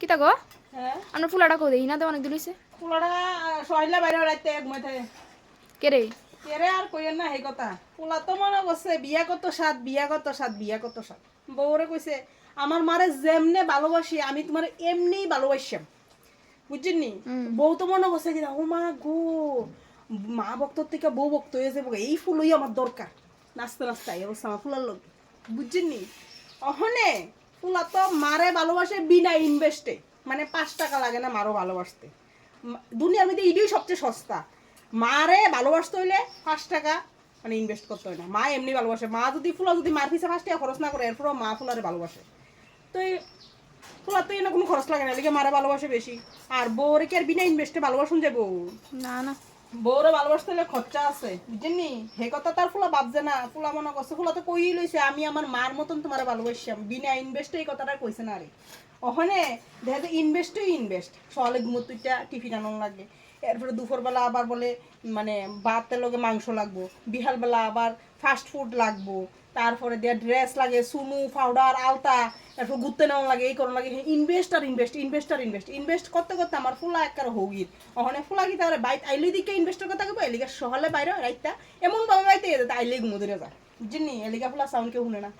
কিতা গো হ্যাঁ। আপনার ফুলাটা কো দেই না তো অনেক দিন হইছে। পোলাটা সহিলা বাইরে রাইতে এক কে রে? কেরে আর কইেন না সেই কথা। পোলা তো মনে করছে বিয়া কত সাত বিয়া কত সাত বিয়া কত সাত। বউরে কইছে আমার মারে যেমনে ভালোবাসি আমি তোমার এমনি ভালোবাসিম বুঝছেননি? বউ তো মনে করছে কি ও মা গো মা ভক্তর থেকে বউ ভক্ত হয়ে যাব এই ফুলই আমার দরকার। নাচতে নাচতে এই অবস্থা আমার ফুলার লোক বুঝছেননি? অহনে ফুলা তো মারে ভালোবাসে বিনা ইনভেস্টে মানে পাঁচ টাকা লাগে না মারও ভালোবাসতে। দুনিয়ার মধ্যে ইডিও সবচেয়ে সস্তা। মারে ভালোবাসতে হইলে পাঁচ টাকা মানে ইনভেস্ট করতে হয় না। মা এমনি ভালোবাসে। মা যদি ফুলা যদি মার পিছে পাঁচ টাকা খরচ না করে, এরপরও মা ফুলারে ভালোবাসে। তো এই ফুলার তো এনে কোনো খরচ লাগে না। এদিকে মারে ভালোবাসে বেশি। আর বউরে আর বিনা ইনভেস্টে ভালোবাসুন যে বউ? না না। বউরে ভালোবাসতে হলে খরচা আছে বুঝেনি হে কথা তার ফুলা ভাবছে না, ফুলা মনে করছে ফুলা তো কই লইছে, আমি আমার মার মতন তোমার ভালোবাসছিলাম বিনা ইনভেস্টে এই কথাটা কইছে না রে। ওখানে দেখা যায় ইনভেস্টই ইনভেস্ট সকালে ঘুমোতুইটা টিফিন আনন লাগে। এরপরে দুপুরবেলা আবার বলে মানে ভাতের লগে মাংস লাগবো। বিকালবেলা আবার ফাস্ট ফুড লাগবো। তারপরে দেয়া ড্রেস লাগে সুনু পাউডার আলতা, এরপর ঘুরতে নেওয়া লাগে, এই করানো লাগে। ইনভেস্ট আর ইনভেস্ট ইনভেস্ট আর ইনভেস্ট ইনভেস্ট করতে করতে আমার ফুলা একবার হগির। ওখানে ফুলা কি তাহলে বাইত আইলি দিকে ইনভেস্টের কথা কইবো এলিকা সহলে বাইরে রাইতা। এমন ভাবে বাইতে আইলে ঘুমো ধরে যায়। বুঝছেন নি? এলিগা ফুলা সাউন্ড কেউ শুনে না।